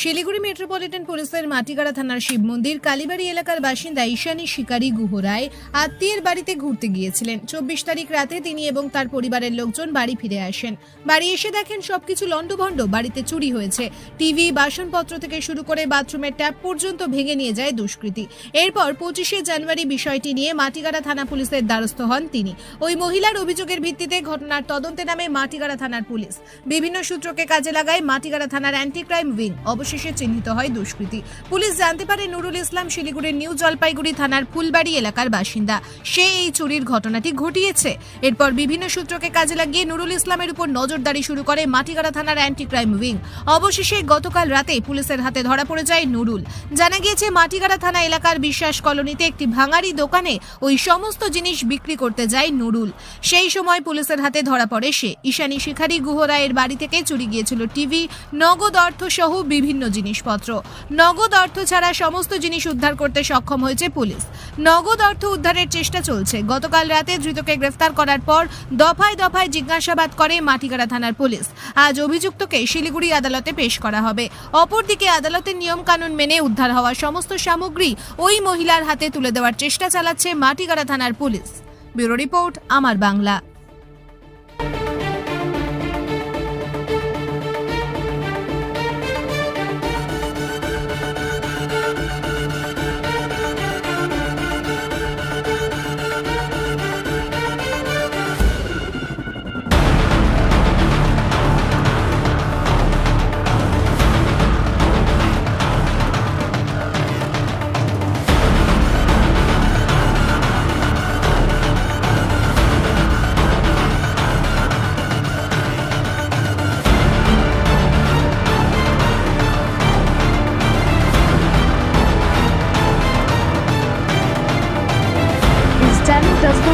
Siliguri metropolitan পুলিশের মাটিগাড়া থানার শিব মন্দির, কালীবাড়ি এলাকার বাসিন্দা ঈশানী শিকারী গুহরায় আত্মীয়ের বাড়িতে ঘুরতে গিয়েছিলেন। চব্বিশ তারিখ রাতে তিনি এবং তার পরিবারের লোকজন বাড়ি ফিরে আসেন। বাড়ি এসে দেখেন সবকিছু লণ্ডভণ্ড, বাড়িতে চুরি হয়েছে। টিভি, বাসনপত্র থেকে শুরু করে বাথরুমের ট্যাপ পর্যন্ত ভেঙে নিয়ে যায় দুষ্কৃতী। এরপর পঁচিশে জানুয়ারি বিষয়টি নিয়ে মাটিগাড়া থানা পুলিশের দ্বারস্থ হন তিনি। ওই মহিলার অভিযোগের ভিত্তিতে ঘটনার তদন্তে নামে মাটিগাড়া থানার পুলিশ। বিভিন্ন সূত্রকে কাজে লাগায় মাটিগাড়া থানার অ্যান্টি ক্রাইম উইং অবশেষে চিহ্নিত হয় দুষ্কৃতী। পুলিশ জানতে পারে নুরুল ইসলাম শিলিগুড়ির নিউ জলপাইগুড়ি থানার ফুলবাড়ি এলাকার বাসিন্দা। সে এই চুরির ঘটনাটি ঘটিয়েছে। এরপর বিভিন্ন সূত্রকে কাজে লাগিয়ে নুরুল ইসলামের উপর নজরদারি শুরু করে মাটিগাড়া থানার অ্যান্টি ক্রাইম উইং অবশেষে গতকাল রাতে পুলিশের হাতে ধরা পড়ে যায় নুরুল। জানা গিয়েছে, মাটিগাড়া থানা এলাকার বিশ্বাস কলোনিতে একটি ভাঙারি দোকানে ওই সমস্ত জিনিস বিক্রি করতে যায় নুরুল। সেই সময় পুলিশের হাতে ধরা পড়ে সে। ঈশানী শিখারি গুহরায়ের বাড়ি থেকে চুরি গিয়েছিল টিভি, নগদ অর্থ সহ বিভিন্ন জিনিসপত্র। নগদ অর্থ ছাড়া সমস্ত জিনিস উদ্ধার করতে সক্ষম হয়েছে পুলিশ। নগদ অর্থ উদ্ধারের চেষ্টা চলছে। গতকাল রাতে ধৃতকে গ্রেফতার করার পর দফায় দফায় জিজ্ঞাসাবাদ করে মাটিগাড়া থানার পুলিশ। আজ অভিযুক্তকে শিলিগুড়ি আদালতে পেশ করা হবে। অপরদিকে আদালতের নিয়মকানুন মেনে উদ্ধার হওয়া সমস্ত সামগ্রী ওই মহিলার হাতে তুলে দেওয়ার চেষ্টা চালাচ্ছে মাটিগাড়া থানার পুলিশ। ব্যুরো রিপোর্ট, আমার Bangla.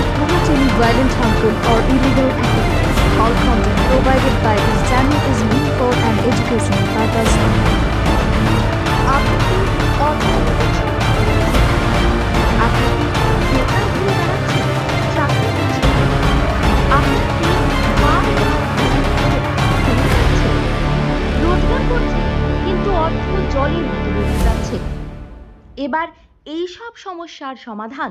Not promote any violent, harmful, or illegal activities. All content provided by this channel is meant for an educational purpose. আপনি? রোজগার করছেন কিন্তু অর্থ জলের মতো বেড়ে যাচ্ছে এবার এই সব সমস্যার সমাধান